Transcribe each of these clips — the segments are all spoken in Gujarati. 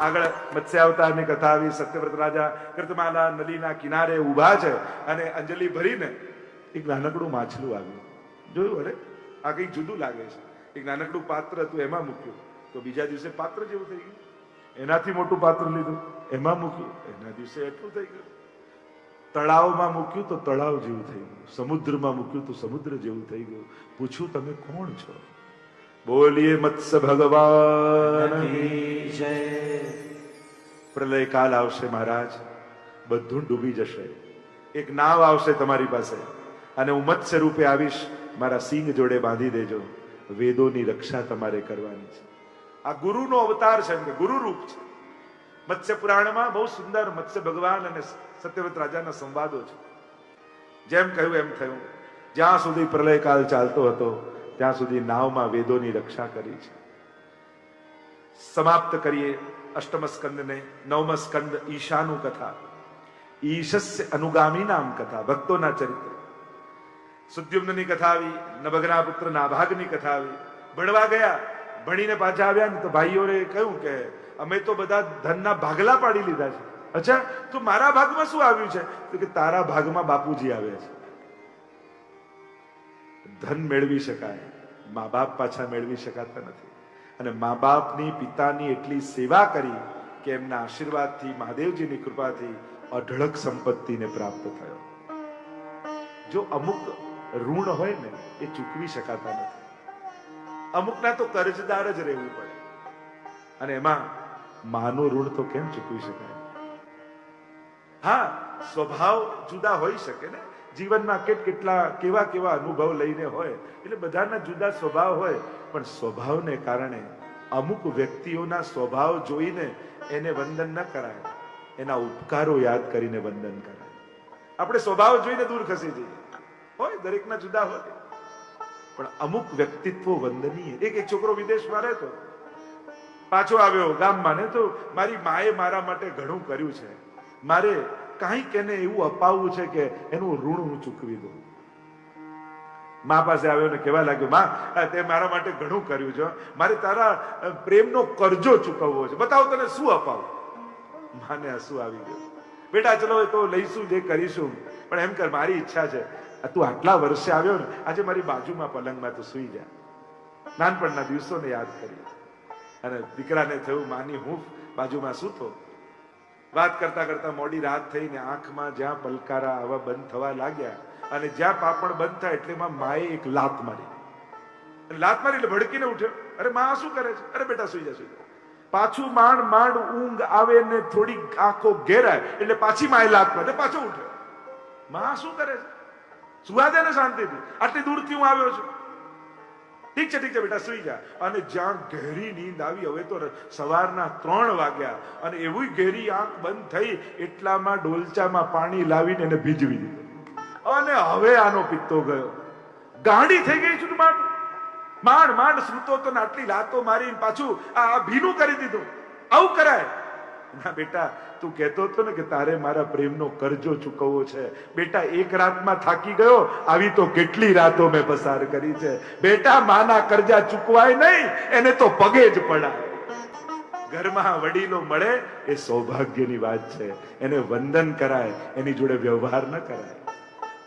આગળ મત્સ્યાવતારની કથા આવી, સત્યવ્રત રાજા કૃતમાલા નદીના કિનારે ઊભા છે અને અંજલિ ભરીને એક નાનકડું માછલું આવ્યું. જોયું અરે? આ કંઈક જુદું લાગે છે. એક નાનકડું પાત્ર હતું, એમાં મૂક્યું. તો બીજા દિવસે પાત્ર જેવું થઈ ગયું. એનાથી મોટું પાત્ર લીધું. એમાં મૂક્યું. એના દિવસે એટલું થઈ ગયું. તળાવમાં મૂક્યું તો તળાવ જેવું થઈ ગયું. સમુદ્રમાં મૂક્યું તો સમુદ્ર જેવું થઈ ગયું. પૂછ્યું, તમે કોણ છો? બોલીએ મત્સ્ય ભગવાન પ્રલય કાલ આવશે મહારાજ બધું ડૂબી જશે એક નાવ આવશે તમારી પાસે અને હું મત્સ્ય રૂપે આવીશ મારા સિંહ જોડે બાંધી દેજો વેદોની રક્ષા તમારે કરવાની છે આ ગુરુનો અવતાર છે એમ કે ગુરુ રૂપ છે મત્સ્ય પુરાણમાં બહુ સુંદર મત્સ્ય ભગવાન અને સત્યવ્રત રાજાના સંવાદો છે જેમ કહ્યું એમ થયું જ્યાં સુધી પ્રલય કાળ ચાલતો હતો ત્યાં સુધી નાવમાં વેદોની રક્ષા કરી છે. સમાપ્ત કરીએ અષ્ટમ સ્કંદને નવમ સ્કંદ ઈશાનું કથા. ઈશસ્ય અનુગામી નામ કથા, ભક્તોના ચરિત્ર. સુદ્યુમ્નની કથા આવી નભગના પુત્ર નાભાગની કથા આવી. ભણવા ગયા, ભણીને પાછા આવ્યા ને તો ભાઈઓએ કહ્યું કે, અમે તો બધા ધનના ભાગલા પાડી લીધા છે. અચ્છા, તો મારા ભાગમાં શું આવ્યું છે? તો કે, તારા ભાગમાં બાપુજી આવ્યા છે. ધન મેળવી શકાય. મા બાપ પાછા મેળવી શકાતા નથી. અને મા બાપની પિતાની એટલી સેવા કરી કે એમના આશીર્વાદથી, મહાદેવજીની કૃપાથી અઢળક સંપત્તિને પ્રાપ્ત થયો. જો અમુક ઋણ હોય ને, એ ચૂકવી શકાતા નથી. અમુકના તો કરજદાર જ રહેવું પડે. અને એમાં માનું ઋણ તો કેમ ચૂકવી શકાય? હા, સ્વભાવ જુદા હોઈ શકે ને. જીવનમાં કેટ કેટલા, કેવા કેવા અનુભવ લઈને હોય, એટલે બધાના જુદા સ્વભાવ હોય, પણ સ્વભાવને કારણે અમુક વ્યક્તિઓના સ્વભાવ જોઈને એને વંદન ન કરાય. એના ઉપકારો યાદ કરીને વંદન કરાય. આપણે સ્વભાવ જોઈને દૂર ખસી જઈએ. હોય, દરેકના જુદા હોય. પણ અમુક વ્યક્તિત્વો વંદનીય. એક એક છોકરો વિદેશમાં રહેતો. પાછો આવ્યો ગામમાં. ને તો મારી માએ મારા માટે ઘણું કર્યું છે. મારે કાંઈક એને એવું અપાવવું છે કે એનું ઋણ હું ચૂકવી દઉં. મા પાસે આવ્યો ને કહેવા લાગ્યો, માં તે મારા માટે ઘણું કર્યું છે મારે તારા પ્રેમનો કરજો ચૂકવવો છે. બતાવો તને શું અપાવું? માને હસુ આવી ગયું. બેટા, ચલો તો લઈશું જે કરીશું. પણ એમ કર, મારી ઈચ્છા છે. તું આટલા વર્ષે આવ્યો ને, આજે મારી બાજુમાં પલંગમાં તું સુઈ જા. નાનપણના દિવસોને યાદ કરી. અને દીકરાને થયું, માની, હું બાજુમાં સૂતો વાત કરતા કરતા મોડી રાત થઈને આંખમાં જ્યાં પલકારા આવા બંધ થવા લાગ્યા અને જ્યાં પાપણ બંધ થાય એટલે એમાં માએ એક લાત મારી લાત મારી એટલે ભડકીને ઉઠ્યો. અરે માં શું કરે છે? અરે બેટા સુઈ જા, સુઈ પાછું માંડ માંડ ઊંઘ આવે ને થોડી આંખો ઘેરાય એટલે પાછી માએ લાત મારે પાછો ઉઠ્યો. માં શું કરે છે? સુવા દે ને શાંતિથી. આટલી દૂરથી હું આવ્યો છું. ઠીક છે ઠીક છે, બેટા, સુઈ જા. અને જ્યાં ઘેરી નીંદ આવી, હવે તો સવારના ત્રણ વાગ્યા. અને એવી ઘેરી આંખ બંધ થઈ, એટલામાં ડોલચામાં પાણી લાવીને એને ભીજવી દીધું. અને હવે આનો પિત્તો ગયો. ગાંડી થઈ ગઈ છું માંડ માંડ માંડ સૂતો તો આટલી લાતો મારી પાછું આ ભીનું કરી દીધું. આવું કરાય. ના, બેટા તું કહેતો હતો ને કે તારે મારા પ્રેમનો કરજો ચૂકવવો છે. બેટા, એક રાતમાં થાકી ગયો, આવી તો કેટલી રાતો મેં પસાર કરી છે. બેટા, માના કરજા ચૂકવાય નહીં, એને તો પગે જ પડા. ઘરમાં વડીલો મળે એ સૌભાગ્યની વાત છે. એને વંદન કરાય, એની જોડે વ્યવહાર ન કરાય.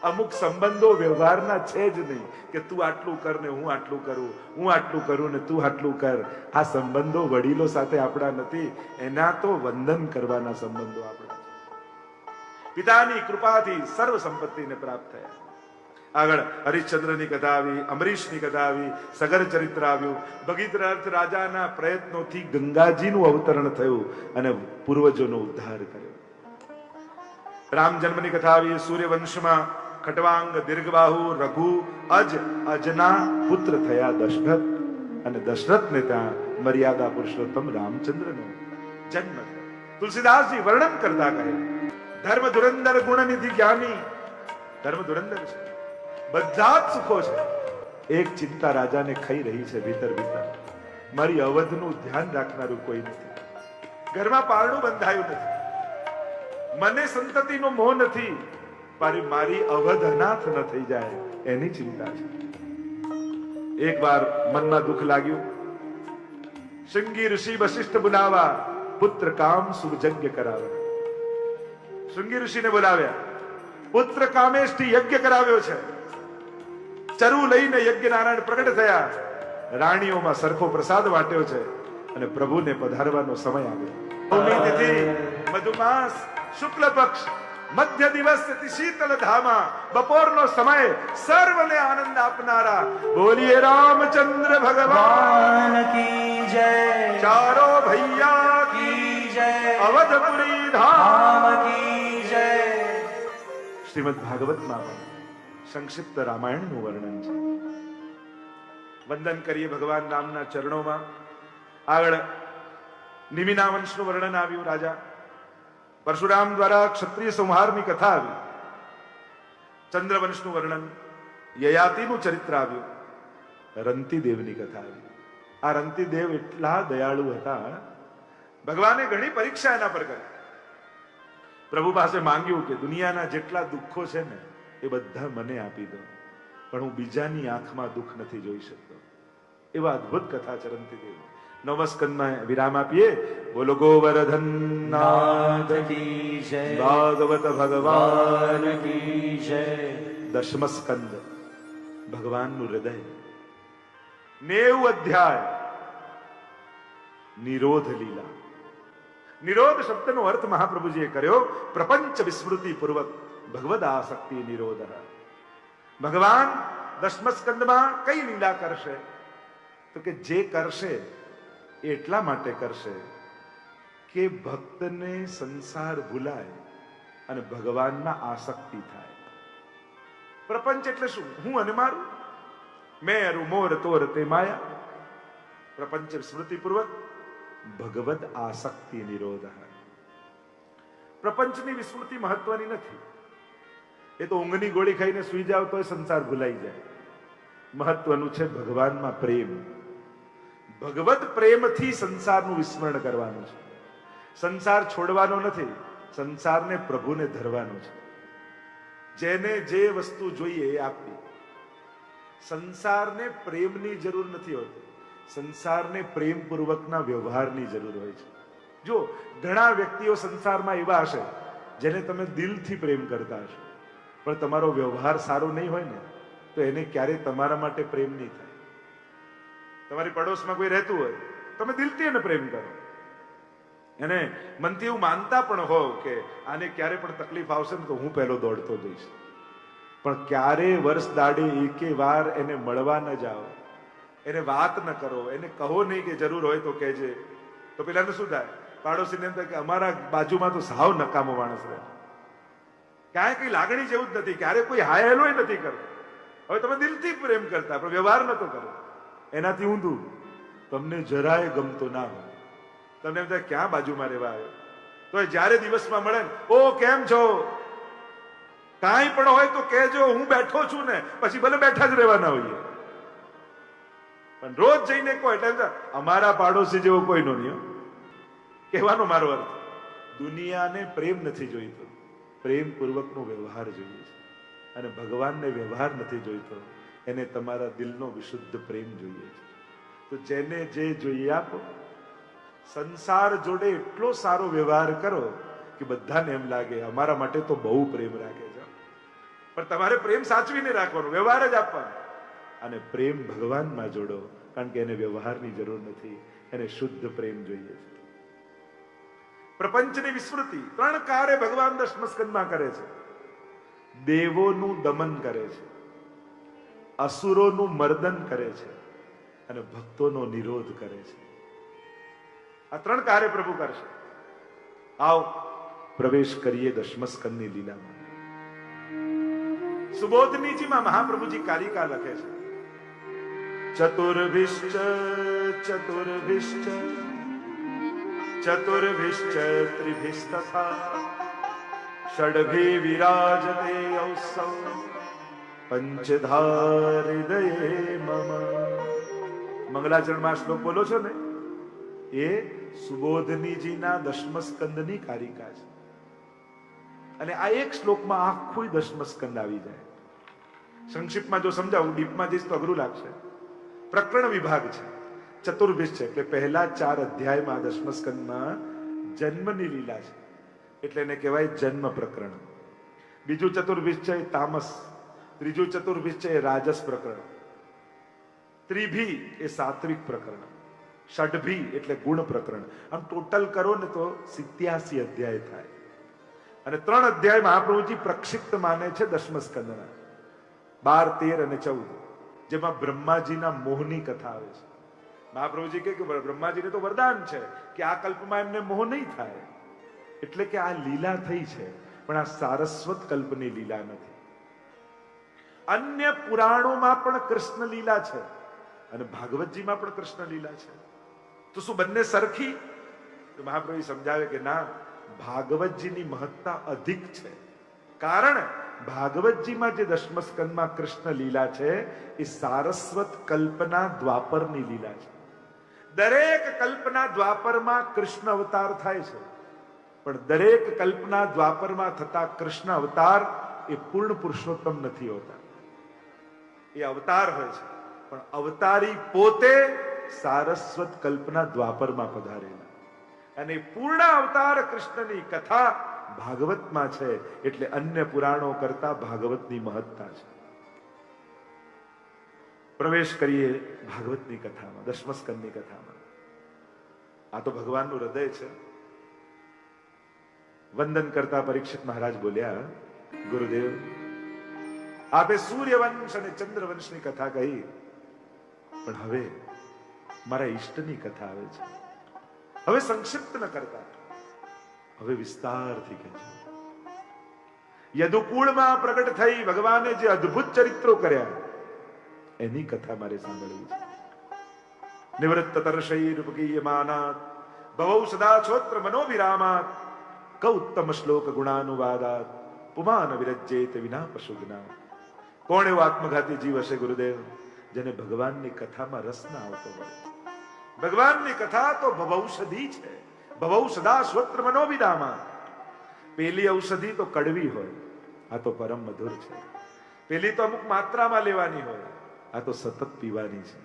અમુક સંબંધો વ્યવહારના છે જ નહીં કે તું આટલું કર ને હું આટલું કરું, હું આટલું કરું ને તું આટલું કર. આ સંબંધો વડીલો સાથે આપણા નથી, એના તો વંદન કરવાના સંબંધો આપણા પિતાની કૃપાથી સર્વ સંપત્તિને પ્રાપ્ત થયા. આગળ હરિશ્ચંદ્રની કથા આવી, અમરીશની કથા આવી, સગર ચરિત્ર આવ્યું. ભગીરથ રાજાના પ્રયત્નોથી ગંગાજીનું અવતરણ થયું અને પૂર્વજોનો ઉદ્ધાર કર્યો. રામ જન્મની કથા આવી, સૂર્યવંશમાં ખટવાંગ દીર્ઘબાહુ રઘુ અજ અજના પુત્ર થયા દશરથ. અને દશરથને ત્યાં મર્યાદા પુરુષોત્તમ રામચંદ્રનો જન્મ તુલસીદાસજી વર્ણન કરતા કહે, ધર્મ ધુરંધર ગુણનિધિ જ્ઞાની. ધર્મ ધુરંદર છે. બધા જ સુખો છે. એક ચિંતા રાજાને ખાઈ રહી છે ભીતર ભીતર. મારી અવધનું ધ્યાન રાખનારું કોઈ નથી. ઘરમાં પારણું બંધાયું નથી. મને સંતતિનો મોહ નથી. મારી મારી અવધ અનાથ ન થઈ જાય, એની ચિંતા છે. એક વાર મનમાં દુઃખ લાગ્યું. શૃંગી ઋષિ વશિષ્ઠ બોલાવા, પુત્ર કામ શુભ યજ્ઞ કરાવે શૃંગી ઋષિને બોલાવ્યા, પુત્ર કામેશથી યજ્ઞ કરાવ્યો છે. ચરુ લઈને યજ્ઞ નારાયણ પ્રગટ થયા. રાણીઓમાં સરખો પ્રસાદ વાટ્યો છે અને પ્રભુને પધારવાનો સમય આવ્યો. ભૂમિ તિથિ મધુમાસ શુક્લ પક્ષ મધ્ય દિવસ શીતલ ધામા. બપોરનો સમય સર્વને આનંદ આપનારા. બોલીએ રામચંદ્ર ભગવાન. કી જય. ચારો ભૈયા કી જય. અવધપુરી ધામ. કી જય. શ્રીમદ ભાગવતમાં પણ સંક્ષિપ્ત રામાયણનું વર્ણન છે. વંદન કરીએ ભગવાન રામના ચરણોમાં. આગળ નિમિના વંશનું વર્ણન આવ્યું રાજા. પરશુરામ દ્વારા ક્ષત્રિય સંહારની કથા આવી. ચંદ્રવંશનું વર્ણન, યયાતિનું ચરિત્ર આવ્યું. રંતિદેવની કથા આવી. આ રંતિદેવ એટલા દયાળુ હતા, ભગવાને ઘણી પરીક્ષા એના પર કરી. પ્રભુ પાસે માંગ્યું કે દુનિયાના જેટલા દુઃખો છે ને, એ બધા મને આપી દો. પણ હું બીજાની આંખમાં દુઃખ નથી જોઈ શકતો. એવા અદ્ભુત કથા છે દેવ નવસ્કંદમાં વિરામ આપીએ બોલો ગોવર્ધન નાથ કી જય ભાગવત ભગવાન કી જય દશમ સ્કંદ ભગવાનનું હૃદય નેવું અધ્યાય નિરોધ લીલા નિરોધ શબ્દનો અર્થ મહાપ્રભુજીએ કર્યો પ્રપંચ વિસ્મૃતિ પૂર્વક ભગવદ આસક્તિ નિરોધ. ભગવાન દશમ સ્કંદમાં કઈ લીલા કરશે? તો કે જે કરશે એટલા માટે કરશે કે ભક્તને સંસાર ભૂલાય અને ભગવાનમાં આસક્તિ થાય. પ્રપંચ એટલે શું? હું અને મારું? મેં મોર તોર તે માયા. પ્રપંચ સ્મૃતિપૂર્વક ભગવદ આસક્તિ નિરોધ. પ્રપંચની વિસ્મૃતિ મહત્વની નથી. એ તો ઊંઘની ગોળી ખાઈને સુઈ જાવ તો સંસાર ભૂલાઈ જાય. મહત્વનું છે ભગવાનમાં પ્રેમ. ભગવત પ્રેમથી સંસારનું વિસ્મરણ કરવાનું છે. સંસાર છોડવાનો નથી, સંસારને પ્રભુને ધરવાનો છે. જેને જે વસ્તુ જોઈએ એ આપવી. સંસારને પ્રેમની જરૂર નથી હોતી, સંસારને પ્રેમપૂર્વકના વ્યવહારની જરૂર હોય છે. જો ઘણા વ્યક્તિઓ સંસારમાં એવા હશે, જેને તમે દિલથી પ્રેમ કરતા હશો, પણ તમારો વ્યવહાર સારો નહીં હોય ને, તો એને ક્યારેય તમારા માટે પ્રેમ નહીં થાય. તમારી પડોશમાં કોઈ રહેતું હોય, તમે દિલથી એને પ્રેમ કરો. એને મનથી એવું માનતા પણ હો કે આને ક્યારે પણ તકલીફ આવશે ને તો હું પહેલો દોડતો જઈશ. પણ ક્યારે વર્ષ દાડે એકે વાર એને મળવા ન જાઓ, એને વાત ન કરો, એને કહો નહીં કે જરૂર હોય તો કહેજે. તો પેલાને શું થાય? પાડોશીને એમ થાય કે અમારા બાજુમાં તો સાવ નકામો માણસ રહે. ક્યાંય કઈ લાગણી જેવું જ નથી, ક્યારે કોઈ હાય હેલોય નથી કરતો. હવે તમે દિલથી પ્રેમ કરતા, પણ વ્યવહાર નતો કરો એનાથી ઊંધું? તમને જરાય ગમતો ના હોય તમને એમ થાય, ક્યાં બાજુમાં રહેવા આવ્યો? તો એ જ્યારે દિવસમાં મળે ને, ઓ, કેમ છો? કાંઈ પણ હોય તો કહેજો, હું બેઠો છું ને. પછી ભલે બેઠા જ રહેવાના હોઈએ. પણ રોજ જઈને કોઈ એટલે અમારા પાડોશી જેવો કોઈ નો નહીં કહેવાનો મારો અર્થ. દુનિયાને પ્રેમ નથી જોઈતો. પ્રેમપૂર્વકનો વ્યવહાર જોઈએ છે. અને ભગવાનને વ્યવહાર નથી જોઈતો. એને તમારા દિલનો વિશુદ્ધ પ્રેમ જોઈએ છે. તો જેને જે જોઈએ આપો, સંસાર જોડે એટલો સારો વ્યવહાર કરો કે બધાને એમ લાગે, અમારા માટે તો બહુ પ્રેમ રાખે છે. પણ તમારે પ્રેમ સાચવીને રાખવાનો, વ્યવહાર જ આપવાનો. અને પ્રેમ ભગવાનમાં જોડો, કારણ કે એને વ્યવહારની જરૂર નથી, એને શુદ્ધ પ્રેમ જોઈએ છે. પ્રપંચની વિસ્મૃતિ, ત્રણ કાર્ય ભગવાન દસમસ્કંદમાં કરે છે. દેવોનું દમન કરે છે. અસુરોનું મર્દન કરે છે અને ભક્તોનો નિરોધ કરે છે. આ ત્રણ કાર્ય પ્રભુ કરશે. આવ, પ્રવેશ કરીએ દશમસ્કનની લીલામાં. સુબોધનીજીમાં મહાપ્રભુજી કાલિકા લખે છે. ચતુર્ભિશ્ચ ચતુર્ભિશ્ચ ચતુર્ભિશ્ચ ત્રિભિસ્તથા. ષડભી વિરાજતે ઔસૌ. પંચધા હૃદયે મમ. મંગલાચરણમાં શ્લોક બોલો છો ને? એ સુબોધનીજીના દશમ સ્કંદની કારિકા છે. અને આ એક શ્લોકમાં આખું દશમ સ્કંદ આવી જાય. સંક્ષિપ્તમાં જો સમજાવું, ડીપમાં જઈશ તો અઘરું લાગશે. પ્રકરણ વિભાગ છે. ચતુર્ભિષ છે, એટલે પહેલા ચાર અધ્યાયમાં દશમ સ્કંદમાં જન્મની લીલા છે. એટલે એને કહેવાય જન્મ પ્રકરણ. બીજું ચતુર્વિશ્ચય તામસ. ત્રીજું ચતુર્વિશ્ચય રાજસ પ્રકરણ. ત્રિભી એ સાત્વિક પ્રકરણ. ષડભી એટલે ગુણ પ્રકરણ. આમ ટોટલ કરો ને તો સિત્યાસી અધ્યાય થાય. અને ત્રણ અધ્યાય મહાપ્રભુજી પ્રક્ષિપ્ત માને છે દસમ સ્કંદના. બાર, તેર અને ચૌદ, જેમાં બ્રહ્માજીના મોહની કથા આવે છે. મહાપ્રભુજી કહે કે બ્રહ્માજીને તો વરદાન છે કે આ કલ્પમાં એમને મોહ નહીં થાય. એટલે કે આ લીલા થઈ છે, પણ આ સારસ્વત કલ્પની લીલા નથી. અન્ય પુરાણોમાં પણ કૃષ્ણ લીલા છે અને ભાગવતજીમાં પણ કૃષ્ણ લીલા છે. તો શું બંને સરખી? તો મહાપ્રભુ સમજાવે કે ના, ભાગવતજીની મહત્તા અધિક છે. કારણ ભાગવતજીમાં જે દશમસ્કંદમાં કૃષ્ણ લીલા છે, એ સારસ્વત કલ્પના દ્વાપરની લીલા છે. દરેક કલ્પના દ્વાપરમાં કૃષ્ણ અવતાર થાય છે. પણ દરેક કલ્પના દ્વાપરમાં થતા કૃષ્ણ અવતાર એ પૂર્ણ પુરુષોત્તમ નથી હોતા. એ અવતાર હોય છે. પણ અવતારી પોતે સારસ્વત કલ્પના દ્વાપરમાં પધારેલા. અને પૂર્ણ અવતાર કૃષ્ણની કથા ભાગવતમાં છે. એટલે અન્ય પુરાણો કરતા ભાગવતની મહત્તા છે. પ્રવેશ કરીએ ભાગવતની કથામાં દસમ સ્કંદની કથામાં. આ તો ભગવાનનું હૃદય છે. વંદન કરતા પરીક્ષિત મહારાજ બોલ્યા, ગુરુદેવ આપે સૂર્યવંશ અને ચંદ્રવંશની કથા કહી. પણ હવે મારા ઈષ્ટની કથા આવે છે. હવે સંક્ષિપ્ત ન કરતા. હવે વિસ્તારથી કહેજો. યદુકુળમાં પ્રગટ થઈ ભગવાને જે અદ્ભુત ચરિત્રો કર્યા, એની કથા મારે સાંભળવી છે. નિવૃત્ત તર્ષૈરુપકીયમાનાત ભવૌ સદા છોત્ર મનોવિરામાત, કૌત્તમ શ્લોક ગુણાનુવાદાત, પુમાન વિરજ્જેત વિના પશુજ્ઞા કોણ એવો આત્મઘાતી જીવ હશે ગુરુદેવ. જેને ભગવાનની કથામાં રસ ના આવતો હોય. ભગવાનની કથા તો ભવૌષધિ છે. ભવૌષધા સ્વત્ર મનોવિદામાં. પેલી ઔષધિ તો કડવી હોય. આ તો પરમ મધુર છે. પેલી તો અમુક માત્રામાં લેવાની હોય. આ તો સતત પીવાની છે.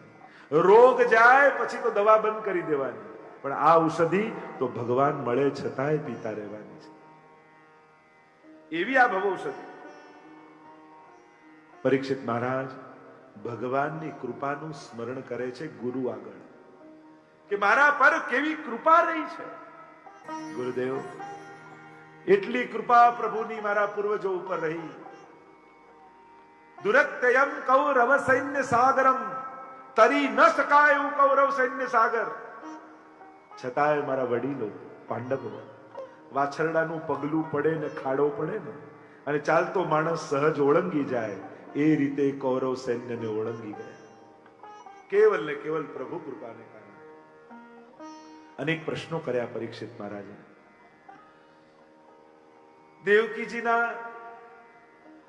રોગ જાય પછી તો દવા બંધ કરી દેવાની. પણ આ ઔષધિ તો ભગવાન મળે છતાંય પીતા રહેવાની છે. એવી આ ભવૌષધિ. પરીક્ષિત મહારાજ, ભગવાનની કૃપાનું સ્મરણ કરે છે ગુરુ આગળ. કે મારા પર કેવી કૃપા રહી છે? ગુરુદેવ, એટલી કૃપા પ્રભુની મારા પૂર્વજો ઉપર રહી. દુરત્યયમ કૌરવ સૈન્ય સાગરમ, તરી ન શકાય એવું કૌરવ સૈન્ય સાગર. છતાંય મારા વડીલો, પાંડવો, વાછરડાનું પગલું પડે ને ખાડો પડે ને, અને ચાલતો માણસ સહજ ઓળંગી જાય એ રીતે કૌરવ સૈન્યને ઓળંગી ગયા. કેવલ ને કેવલ પ્રભુ કૃપાને કારણે. અનેક પ્રશ્નો કર્યા પરીક્ષિત મહારાજે. દેવકીજીના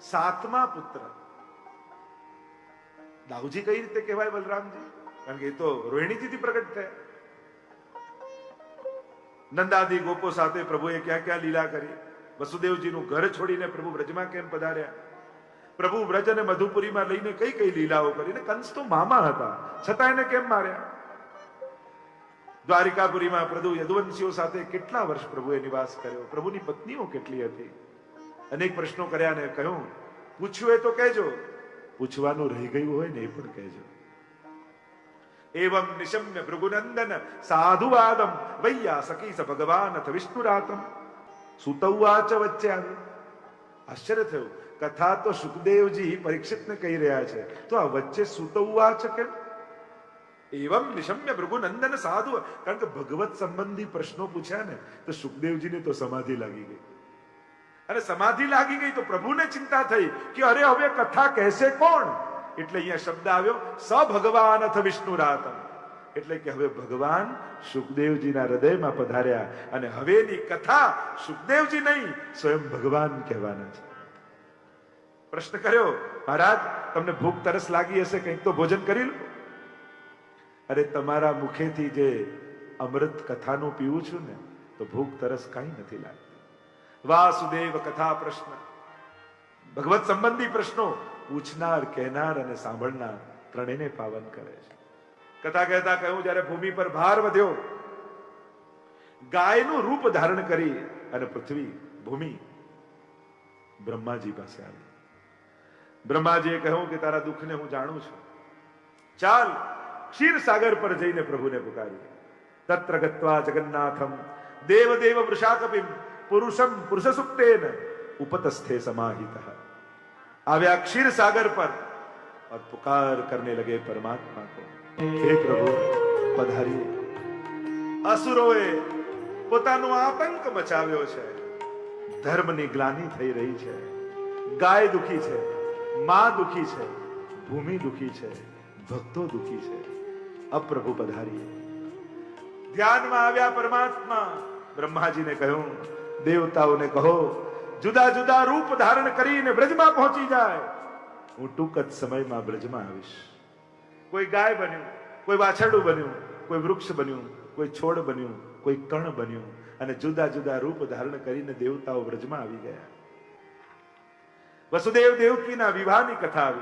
સાતમા પુત્ર. દાઉજી કઈ રીતે કહેવાય બલરામજી? કારણ કે એ તો રોહિણીજીથી પ્રગટ થયા. નંદાદી ગોપો સાથે પ્રભુએ ક્યાં ક્યાં લીલા કરી. વસુદેવજીનું ઘર છોડીને પ્રભુ બ્રજમાં કેમ પધાર્યા? પ્રભુ વ્રજ અને મધુપુરીમાં લઈને કઈ કઈ લીલાઓ કરીને કંસ તો મામા હતા. છતાં એને કેમ માર્યા? દ્વારિકાપુરીમાં પ્રભુ યદુવંશીઓ સાથે કેટલા વર્ષ પ્રભુએ નિવાસ કર્યો? પ્રભુની પત્નીઓ કેટલી હતી? અનેક પ્રશ્નો કર્યા ને કહ્યું, પૂછ્યું એ તો કહેજો. પૂછવાનું રહી ગયું હોય ને એ પણ કહેજો. એવમ નિશમ્ય ભૃગુનંદન સાધુવાદમ વૈયા સખી સ ભગવાન અથ વિષ્ણુરાતમ. સુતવાચ વચ્ચે આવ્યું. આશ્ચર્ય થયું. કથા તો સુખદેવજી પરીક્ષિતને કહી રહ્યા છે. તો આ વચ્ચે સુતૌવાચ કેમ? એવમ નિશમ્ય ભૃગુનંદન સાધુ. કારણ કે ભગવત સંબંધી પ્રશ્નો પૂછ્યા ને, તો સુખદેવજીને તો સમાધિ લાગી ગઈ. અને સમાધિ લાગી ગઈ તો પ્રભુને ચિંતા થઈ કે અરે, હવે કથા કહેશે કોણ? એટલે અહીંયા શબ્દ આવ્યો સ ભગવાન અથ વિષ્ણુ રાતમ એટલે કે હવે ભગવાન સુખદેવજીના હૃદયમાં પધાર્યા. અને હવેની કથા સુખદેવજી નહીં, સ્વયં ભગવાન કહેવાના છે. પ્રશ્ન કર્યો, મહારાજ, તમને ભૂખ તરસ લાગી હશે, કંઈક તો ભોજન કરી લો. અરે, તમારા મુખેથી જે અમૃત કથાનું પીવું છું ને, તો ભૂખ તરસ કાંઈ નથી લાગતી. વાસુદેવ કથા પ્રશ્ન. ભગવત સંબંધી પ્રશ્નો. પૂછનાર, કહેનાર અને સાંભળનાર ત્રણેયને પાવન કરે છે. કથા કહેતા કહ્યું, જ્યારે ભૂમિ પર ભાર વધ્યો, ગાયનું રૂપ ધારણ કરી અને પૃથ્વી, ભૂમિ બ્રહ્માજી પાસે આવી. બ્રહ્માજીએ કહ્યું કે તારા દુઃખને હું જાણું છું ચાલ ક્ષીર સાગર પર જઈને પ્રભુને પુકાર્યું તત્ર ગત્વા જગન્નાથમ દેવ દેવ વૃષાકપિમ પુરુષમ પુરુષ સુપ્તેન ઉપતસ્થે સમાહિત આવ્યા ક્ષીર સાગર પર और पुकार करने लगे परमात्मा को हे प्रभु पधारिए અસુરોએ પોતાનો આતંક મચાવ્યો છે ધર્મની ગ્લાની થઈ રહી છે ગાય દુખી છે માં દુખી છે, ભૂમિ દુખી છે, ભક્તો દુખી છે. અપ્રભુ પધારી ધ્યાનમાં આવ્યા પરમાત્મા. બ્રહ્માજીને કહ્યું, દેવતાઓને કહો, જુદા જુદા રૂપ ધારણ કરીને બ્રજમાં પહોંચી જાય. હું ટૂંક જ સમયમાં બ્રજમાં આવીશ. કોઈ ગાય બન્યું, કોઈ વાછરડું બન્યું, કોઈ વૃક્ષ બન્યું, કોઈ છોડ બન્યું, કોઈ કણ બન્યું અને જુદા જુદા રૂપ ધારણ કરીને દેવતાઓ બ્રજમાં આવી ગયા. વસુદેવ દેવકીના વિવાહની કથા આવી.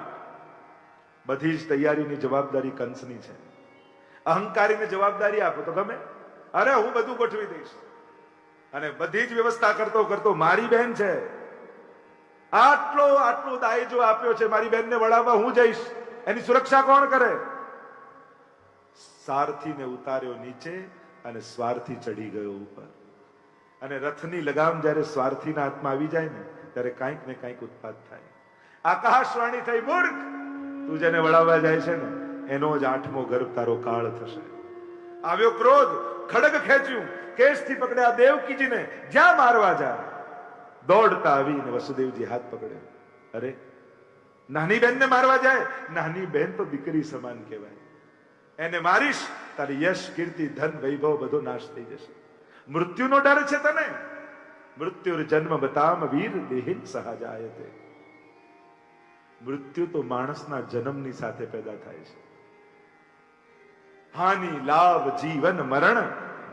બધી જ તૈયારીની જવાબદારી કંસની છે. અહંકારીને જવાબદારી આપો તો ગમે. અરે, હું બધું ગોઠવી દઈશ. અને બધી જ વ્યવસ્થા કરતો કરતો મારી બહેન છે. આટલો આટલો દાયજો આપ્યો છે મારી બહેનને વળાવવા હું જઈશ. એની સુરક્ષા કોણ કરે? સારથીને ઉતાર્યો નીચે અને સ્વાર્થી ચડી ગયો ઉપર. અને રથની લગામ જ્યારે સ્વાર્થીના હાથમાં આવી જાય ને ત્યારે કાંઈક ને કાંઈક ઉત્પાદ થાય. આકાશવાણી થઈ, મૂર્ખ! તું જેને વળાવવા જાય છે ને, એનો જ આઠમો ગર્ભ તારો કાળ થશે. આવ્યો ક્રોધ, ખડગ ખેંચ્યું કેસથી પકડ્યા દેવકીજીને, જ્યાં મારવા જા. દોડતા આવીને વસુદેવજી હાથ પકડ્યો. અરે, નાની બહેનને મારવા જાય? નાની બેન તો દીકરી સમાન કહેવાય. એને મારીશ, તારી યશ, કીર્તિ, ધન, વૈભવ બધો નાશ થઈ જશે. મૃત્યુનો ડર છે તને? મૃત્યુર જન્મ બતામ વીર દેહિન સહજાયતે. મૃત્યુ તો માણસના જન્મની સાથે પેદા થાય છે. હાનિ, લાભ, જીવન, મરણ,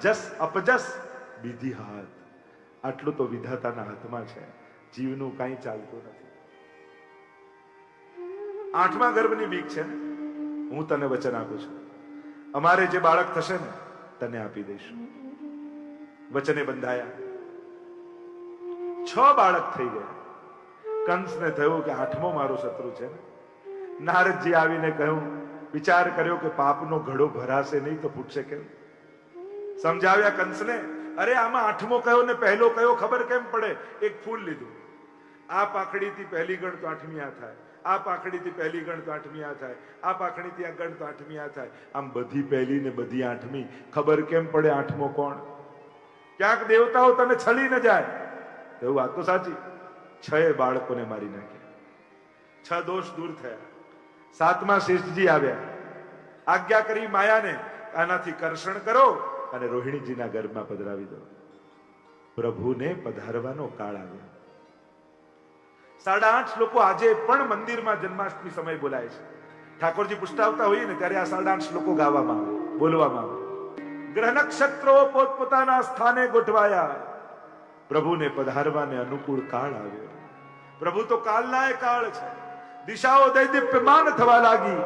જસ, અપજસ વિધિ હાથ આટલું તો વિધાતાના હાથમાં છે. જીવનું કાંઈ ચાલતું નથી. આઠમા ગર્ભની બીક છે હું તને વચન આપું છું. અમારે જે બાળક થશે ને, તને આપી દઈશું. વચને બંધાયા. છ બાળક થઈ ગયા. કંસને થયું કે આઠમો મારો શત્રુ છે નારદજી આવીને કહ્યું, વિચાર કર્યો કે પાપનો ઘડો ભરાશે નહીં તો ફૂટશે કેમ? સમજાવ્યા કંસને, અરે આમાં આઠમો કયો ને પહેલો કયો ખબર કેમ પડે? એક ફૂલ લીધું. આ પાખડીથી પહેલી ગણ તો આઠમી આ થાય. આ પાખડીથી પહેલી ગણ તો આઠમી આ થાય. આ પાખડીથી આ ગણ તો આઠમી આ થાય. આમ બધી પહેલી ને બધી આઠમી. ખબર કેમ પડે આઠમો કોણ? ક્યાંક દેવતાઓ તને છલી ન જાય. એવું વાત તો સાચી. છ એ બાળકોને મારી નાખ્યા. છ દોષ દૂર થયા. સાતમા શિષ્ટજી આવ્યા. આજ્ઞા કરી માયાને, આનાથી કરશણ કરો અને રોહિણીજીના ગર્ભમાં પધરાવી દો. પ્રભુને પધારવાનો કાળ આવ્યો. સાડા આઠ લોકો આજે પણ મંદિરમાં જન્માષ્ટમી સમય બોલાય છે. ઠાકોરજી પુષ્ટાવતા હોઈએ ને, ત્યારે આ સાડા આઠ લોકો ગાવામાં આવે, બોલવામાં આવે. ગ્રહ નક્ષત્રો પોતપોતાના સ્થાને ગોઠવાયા. પ્રભુને પધારવાને અનુકૂળ કાળ આવ્યો. પ્રભુ તો કાળના એ કાળ છે. દિશાઓ દૈદીપ્યમાન થવા લાગી.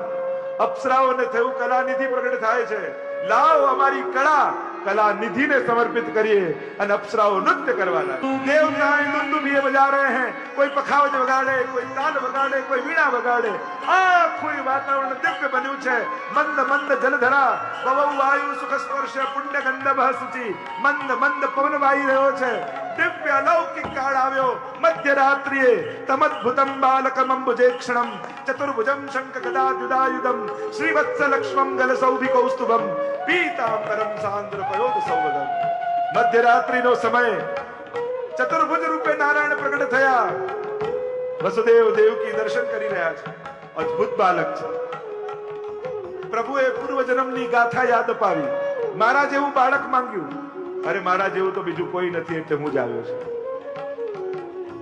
અપ્સરાઓને થયું કલા નિધિ પ્રગટ થાય છે. લાવ અમારી કળા કલા નિધિને સમર્પિત કરીએ અને અપ્સરાઓ નૃત્ય કરવા લાગે. દેવતાએ દુંદુભીએ બજા રહે હે. કોઈ પખાવજ વગાડે, કોઈ તાલ વગાડે, કોઈ વીણા વગાડે. આખું વાતાવરણ દિવ્ય બન્યું છે. મંદ મંદ જલધરા પવન વાયુ સુખ સ્પર્શ પુણ્ય ગંધ સુચિ મંદ મંદ પવન વાઈ રહ્યો છે. દિવ્ય અલૌકિક કાળ આવ્યો મધ્યરાત્રિએ તમદ્ભુતમ બાલકમ અંબુજેક્ષણમ ચતુર્ભુજમ શંખ ગદા જુદાયુધમ શ્રીવત્સ લક્ષ્મમ ગલ સૌભિકૌસ્તુભમ પીતાંબરમ સાંદ્ર પયોદ સૌવદમ મધ્યરાત્રિનો સમય ચતુર્ભુજ રૂપે નારાયણ પ્રગટ થયા વસુદેવ દેવકી દર્શન કરી રહ્યા છે અદ્ભુત બાલક છે પ્રભુએ પૂર્વ જન્મની ગાથા યાદ અપાવી મારા જેવું બાળક માંગ્યું અરે મારા જેવું તો બીજું કોઈ નથી એટલે હું જ આવ્યો છું.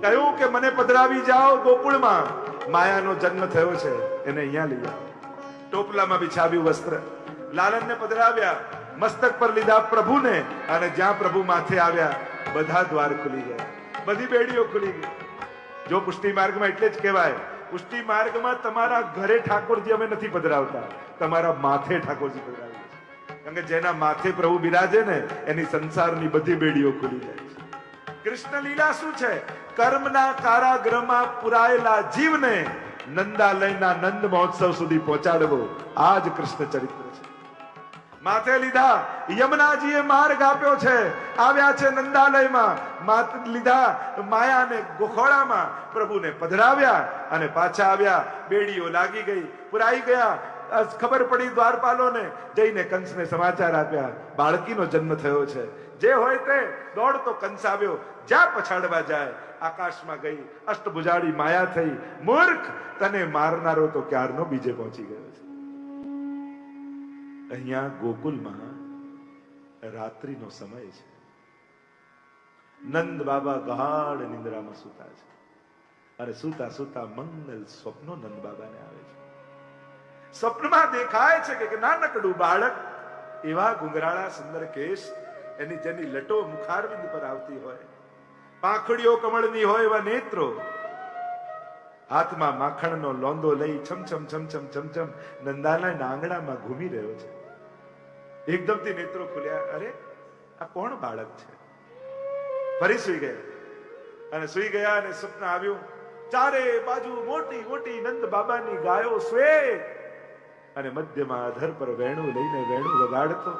કહ્યું કે મને પધરાવી જાઓ ગોકુળમાં. માયાનો જન્મ થયો છે, એને અહીંયા લઈ ટોપલામાં બિછાવ્યું વસ્ત્ર. લાલનને પધરાવ્યા, મસ્તક પર લીધા પ્રભુને અને જ્યાં પ્રભુ માથે આવ્યા, બધા દ્વાર ખુલી ગયા. બધી બેડીઓ ખુલી ગઈ. જો પુષ્ટિ માર્ગમાં એટલે જ કહેવાય, પુષ્ટિ માર્ગમાં તમારા ઘરે ઠાકોરજી અમે નથી પધરાવતા. તમારા માથે ઠાકોરજી પધરાવીએ છીએ કારણ કે જેના માથે પ્રભુ બિરાજે ને, એની સંસારની બધી બેડીઓ ખુલી જાય છે. કૃષ્ણ લીલા શું છે? કર્મના કારાગ્રહમાં પુરાયેલા જીવને નંદાલયના નંદ મહોત્સવ સુધી પહોંચાડવો. આ જ કૃષ્ણ ચરિત્ર છે. માથે લીધા, યમુનાજીએ માર્ગ આપ્યો છે. આવ્યા છે નંદાલયમાં. માત લીધા, માયાને ગોખોળામાં પ્રભુને પધરાવ્યા અને પાછા આવ્યા. બેડીઓ લાગી ગઈ, પુરાઈ ગયા. ખબર પડી દ્વારપાલોને, જઈને કંસને સમાચાર આપ્યા. બાળકીનો જન્મ થયો છે. જે હોય તે દોડતો કંસ આવ્યો. જ્યાં પછાડવા જાય, આકાશમાં ગઈ, અષ્ટભુજાળી માયા થઈ. મૂર્ખ, તને મારનારો તો ક્યારનો બીજે પહોંચી ગયો છે. અહીંયા ગોકુલમાં રાત્રિનો સમય છે. નંદ બાબા ગાઢ નિંદ્રામાં સૂતા છે. અને સૂતા સૂતા મંગલ સ્વપ્નો નંદ બાબાને આવે છે. સ્વપ્નમાં દેખાય છે કે નાનકડું બાળક એવા ઘુંઘરાળા સુંદર કેશ એની જેની લટો મુખારવિંદ પર આવતી હોય. પાંખડીઓ કમળની હોય એવા નેત્રો. હાથમાં માખણનો લોંદો લઈ છમ છમ છમ છમ છમ છમ આંગણામાં ઘૂમી રહ્યો છે. એકદમથી નેત્રો ખુલ્યા. અરે, આ કોણ બાળક છે? ફરી સુઈ ગયા. અને સુઈ ગયા અને સ્વપ્ન આવ્યું. ચારે બાજુ મોટી મોટી નંદ બાબાની ગાયો શ્વેત અને મધ્યમાં આધર પર વેણું લઈને વેણું વગાડતો.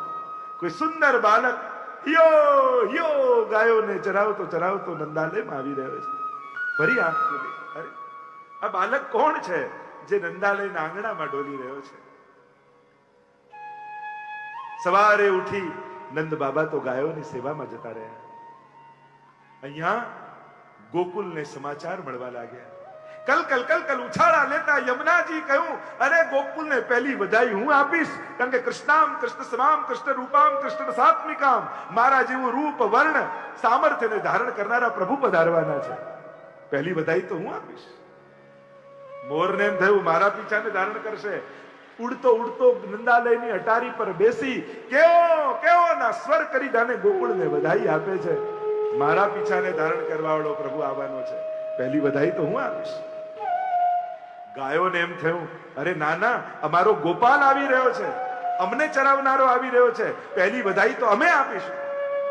કોઈ સુંદર બાલક યો યો, ગાયોને ચરાવતો ચરાવતો નંદાલયમાં આવી રહ્યો છે. ફરી આંખ અરે, આ બાલક કોણ છે જે નંદાલયના આંગણામાં ડોલી રહ્યો છે? સવારે ઉઠી નંદ બાબા તો ગાયોની સેવામાં જતા રહ્યા. અહીંયા ગોકુલને સમાચાર મળવા લાગ્યા. કલ કલ કલ કલ ઉછાળા લેતા યમુનાજી કહ્યું, અરે ગોકુલને પહેલી વધાઈ હું આપીશ, કારણ કે કૃષ્ણામ કૃષ્ણ સમામ કૃષ્ણ રૂપામ કૃષ્ણ સાત્મિકામ મારા જેવું રૂપ, વર્ણ, સામર્થ્યને ધારણ કરનારા પ્રભુ પધારવાના છે. પહેલી વધાઈ તો હું આપીશ. મોરને એમ થયું, મારા પીછાને ધારણ કરશે. ઉડતો ઉડતો નંદાલયની અટારી પર બેસી, કેવો કેવો ના સ્વર કરી દાને ગોકુળને વધાઈ આપે છે. મારા પીછાને ધારણ કરવાવાળો પ્રભુ આવવાનો છે. પહેલી વધાઈ તો હું આપીશ. ગાયોને એમ થયું, અરે ના ના, અમારો ગોપાલ આવી રહ્યો છે. અમને ચરાવનારો આવી રહ્યો છે. પહેલી વધાઈ તો અમે આપીશું.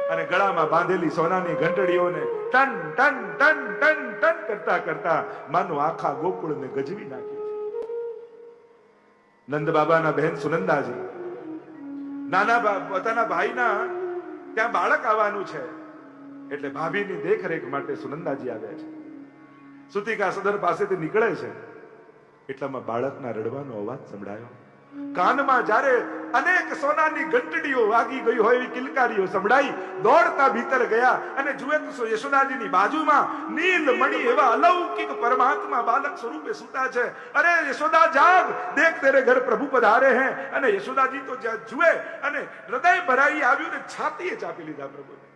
અને ગળામાં બાંધેલી સોનાની ઘંટડીઓને ટન ટન ટન ટન ટન કરતા કરતા માનો આખા ગોકુળને ગજવી નાખી. નંદ બાબાના બહેન સુનંદાજી, નાના પોતાના ભાઈના ત્યાં બાળક આવવાનું છે. એટલે ભાભીની દેખરેખ માટે સુનંદાજી આવ્યા છે. સુતિકા સદર પાસેથી નીકળે છે. એટલામાં બાળકના રડવાનો અવાજ સંભળાયો. કાનમાં જ્યારે અનેક સોનાની ઘંટડીઓ વાગી ગઈ હોય એવી કિલકારીઓ સંભળાઈ, દોડતા ભીતર ગયા અને જુએ તો યશોદાજીની બાજુમાં નીલ મણી એવા અલૌકિક પરમાત્મા બાલક સ્વરૂપે સૂતા છે. અરે યશોદા, જાગ! દેખ તેરે ઘર પ્રભુ પધારે હે. અને યશોદાજી તો જ્યાં જુએ અને હૃદય ભરાઈ આવ્યું ને છાતીએ ચાપી લીધા પ્રભુને.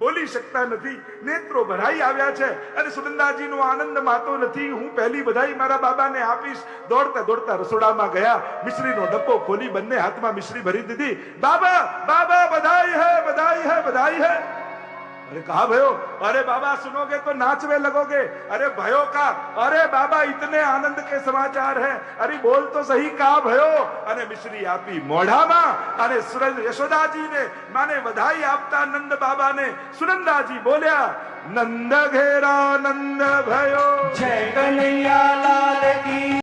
બોલી શકતા નથી. નેત્રો ભરાઈ આવ્યા છે. અને સુનંદાજીનો આનંદ માતો નથી. હું પહેલી બધાઈ મારા બાબાને આપીશ. દોડતા દોડતા રસોડામાં ગયા. મિશ્રીનો ડબ્બો ખોલી બંને હાથમાં મિશ્રી ભરી દીધી. બાબા બાબા, બધાઈ હે બધાઈ હે બધાઈ હે. अरे कहा भयो अरे बाबा सुनोगे तो नाचने लगोगे अरे भयो का अरे बाबा इतने आनंद के समाचार है अरे बोल तो सही कहा भयो અને મિશ્રી આપી મોઢામાં અને સુરજ યશોદાજીને માને વધાઈ આપતા નંદ બાબાને સુનંદાજી બોલ્યા નંદ ઘેરા નંદ ભયો જય કનૈયા લાલ કી